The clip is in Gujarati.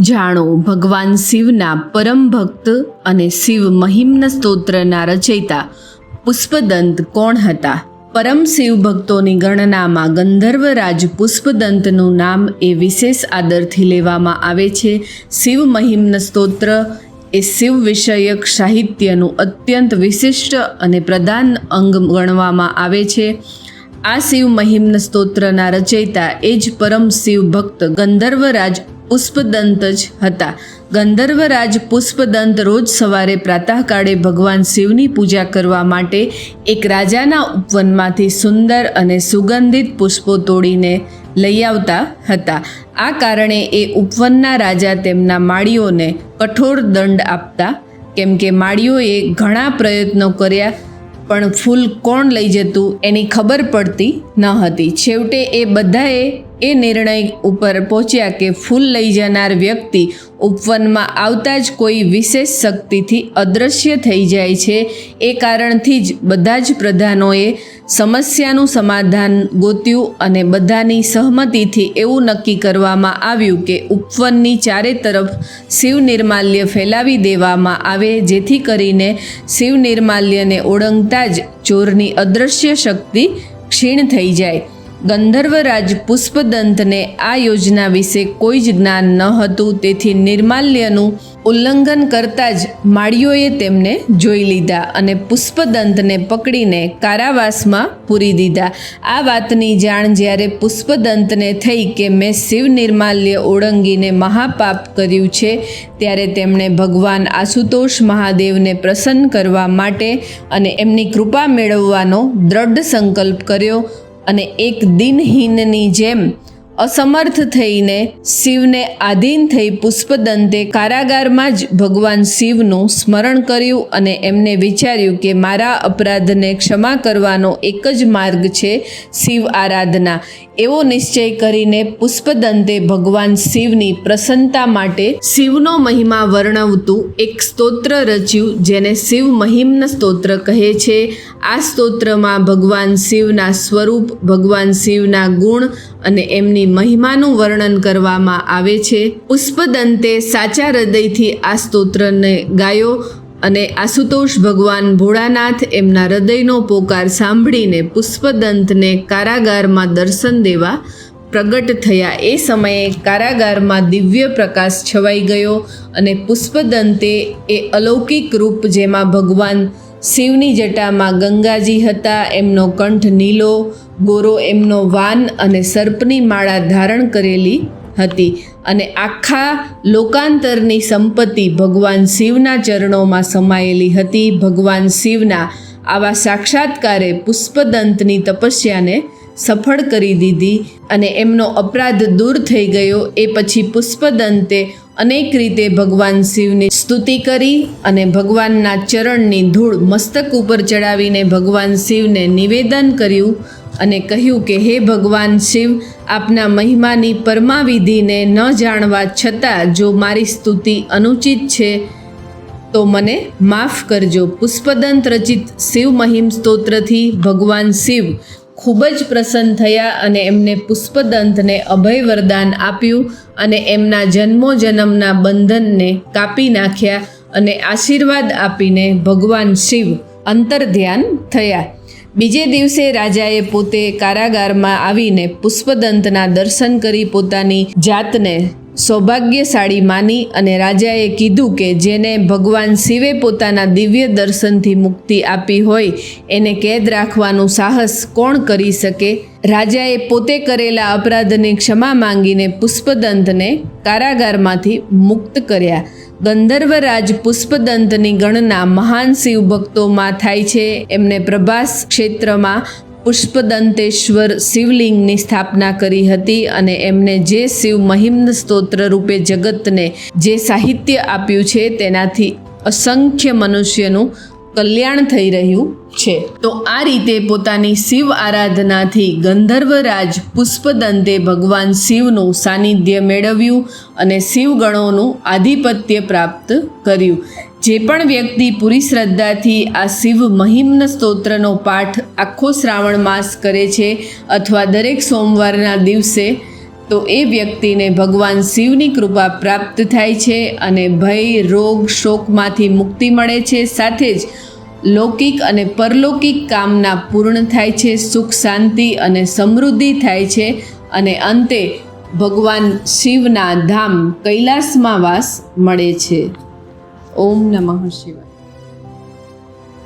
જાણો, ભગવાન શિવના પરમ ભક્ત અને શિવ મહિમ્ન સ્તોત્રના રચયિતા, પુષ્પદંત કોણ હતા? પરમ શિવ ભક્તોની ગણનામાં ગંધર્વ રાજ પુષ્પદંતનું નામ એ વિશેષ આદરથી લેવામાં આવે છે. શિવ મહિમ્ન સ્તોત્ર એ શિવ વિષયક સાહિત્યનું અત્યંત વિશિષ્ટ અને પ્રધાન અંગ ગણવામાં આવે છે. આ શિવ મહિમ્ન સ્તોત્રના રચયિતા એ જ પરમ શિવ ભક્ત ગંધર્વરાજ પુષ્પદંત જ હતા. ગંધર્વરાજ પુષ્પદંત રોજ સવારે પ્રાતઃકાળે ભગવાન શિવની પૂજા કરવા માટે એક રાજાના ઉપવનમાંથી સુંદર અને સુગંધિત પુષ્પો તોડીને લઈ આવતા હતા. આ કારણે એ ઉપવનના રાજા તેમના માળીઓને કઠોર દંડ આપતા, કેમ કે માળીઓએ ઘણા પ્રયત્નો કર્યા, પણ ફૂલ કોણ લઈ જતું એની ખબર પડતી ન હતી. છેવટે એ બધાએ એ નિર્ણય ઉપર પહોંચ્યા કે ફૂલ લઈ જનાર વ્યક્તિ ઉપવનમાં આવતા જ કોઈ વિશેષ શક્તિથી અદૃશ્ય થઈ જાય છે. એ કારણથી જ બધા જ પ્રધાનોએ સમસ્યાનું સમાધાન ગોત્યું અને બધાની સહમતિથી એવું નક્કી કરવામાં આવ્યું કે ઉપવનની ચારે તરફ શિવ નિર્માલ્ય ફેલાવી દેવામાં આવે, જેથી કરીને શિવ નિર્માલ્યને ઓળંગતા જ ચોરની અદૃશ્ય શક્તિ ક્ષીણ થઈ જાય. ગંધર્વરાજ પુષ્પદંતને આ યોજના વિશે કોઈ જ જ્ઞાન ન હતું, તેથી નિર્માલ્યનું ઉલ્લંઘન કરતા જ માળીઓએ તેમને જોઈ લીધા અને પુષ્પદંતને પકડીને કારાવાસમાં પૂરી દીધા. આ વાતની જાણ જ્યારે પુષ્પદંતને થઈ કે મેં શિવ નિર્માલ્ય ઓળંગીને મહાપાપ કર્યું છે, ત્યારે તેમણે ભગવાન આશુતોષ મહાદેવને પ્રસન્ન કરવા માટે અને એમની કૃપા મેળવવાનો દ્રઢ સંકલ્પ કર્યો. અને એક દિનહીનની જેમ અસમર્થ થઈને શિવને આધીન થઈ પુષ્પદંતે કારાગારમાં જ ભગવાન શિવનું સ્મરણ કર્યું અને એમને વિચાર્યું કે મારા અપરાધને ક્ષમા કરવાનો એક જ માર્ગ છે શિવ આરાધના. એવો નિશ્ચય કરીને પુષ્પદંતે ભગવાન શિવની પ્રસન્નતા માટે શિવનો મહિમા વર્ણવતું એક સ્તોત્ર રચ્યું, જેને શિવ મહિમ્ન સ્તોત્ર કહે છે. આ સ્તોત્રમાં ભગવાન શિવના સ્વરૂપ, ભગવાન શિવના ગુણ અને એમની મહિમાનું વર્ણન કરવામાં આવે છે. પુષ્પદંતે સાચા હૃદયથી આ સ્તોત્રને ગાયો અને આશુતોષ ભગવાન ભોળાનાથ એમના હૃદયનો પોકાર સાંભળીને પુષ્પદંતને કારાગારમાં દર્શન દેવા પ્રગટ થયા. એ સમયે કારાગારમાં દિવ્ય પ્રકાશ છવાઈ ગયો અને પુષ્પદંતે એ અલૌકિક રૂપ જેમાં ભગવાન શિવની જટામાં ગંગાજી હતા, એમનો કંઠ નીલો, ગોરો એમનો વાન અને સર્પની માળા ધારણ કરેલી હતી. અને આખા લોકાંતરની સંપત્તિ ભગવાન શિવના ચરણોમાં સમાયેલી હતી. ભગવાન શિવના આવા સાક્ષાત્કારે પુષ્પદંતની તપસ્યાને સફળ કરી દીધી અને એમનો અપરાધ દૂર થઈ ગયો. એ પછી પુષ્પદંતે અનેક રીતે ભગવાન શિવની સ્તુતિ કરી અને ભગવાનના ચરણની ધૂળ મસ્તક ઉપર ચડાવીને ભગવાન શિવને નિવેદન કર્યું અને કહ્યું કે, હે ભગવાન શિવ, આપના મહિમાની પરમાવિધિને ન જાણવા છતાં જો મારી સ્તુતિ અનુચિત છે, તો મને માફ કરજો. પુષ્પદંત રચિત શિવ મહિમ સ્તોત્રથી ભગવાન શિવ ખૂબ જ પ્રસન્ન થયા અને એમને પુષ્પદંતને અભય વરદાન આપ્યું અને એમના જન્મો જન્મના બંધનને કાપી નાખ્યા અને આશીર્વાદ આપીને ભગવાન શિવ અંતર્ધ્યાન થયા. બીજે દિવસે રાજાએ પોતે કારાગારમાં આવીને પુષ્પદંતના દર્શન કરી પોતાની જાતને સૌભાગ્યશાળી માની અને રાજાએ કીધું કે જેને ભગવાન શિવે પોતાના દિવ્ય દર્શનથી મુક્તિ આપી હોય, એને કેદ રાખવાનું સાહસ કોણ કરી શકે? રાજાએ પોતે કરેલા અપરાધની ક્ષમા માંગીને પુષ્પદંતને કારાગારમાંથી મુક્ત કર્યા. ગંધર્વરાજ પુષ્પદંતની ગણના મહાન શિવ ભક્તોમાં થાય છે. એમને પ્રભાસ ક્ષેત્રમાં પુષ્પદંતેશ્વર શિવલિંગની સ્થાપના કરી હતી અને એમને જે શિવ મહિમ્ન સ્તોત્ર રૂપે જગતને જે સાહિત્ય આપ્યું છે તેનાથી અસંખ્ય મનુષ્યનું કલ્યાણ થઈ રહ્યું છે. તો આ રીતે પોતાની શિવ આરાધનાથી ગંધર્વરાજ પુષ્પદંતે ભગવાન શિવનું સાનિધ્ય મેળવ્યું અને શિવગણોનું આધિપત્ય પ્રાપ્ત કર્યું. જે પણ વ્યક્તિ પૂરી શ્રદ્ધાથી આ શિવ મહિમ્ન સ્તોત્રનો પાઠ આખો શ્રાવણ માસ કરે છે અથવા દરેક સોમવારના દિવસે, તો એ વ્યક્તિને ભગવાન શિવની કૃપા પ્રાપ્ત થાય છે અને ભય, રોગ, શોકમાંથી મુક્તિ મળે છે. સાથે જ લૌકિક અને પરલૌકિક કામના પૂર્ણ થાય છે, સુખ, શાંતિ અને સમૃદ્ધિ થાય છે અને અંતે ભગવાન શિવના ધામ કૈલાસમાં વાસ મળે છે. ઓમ નમઃ શિવાય.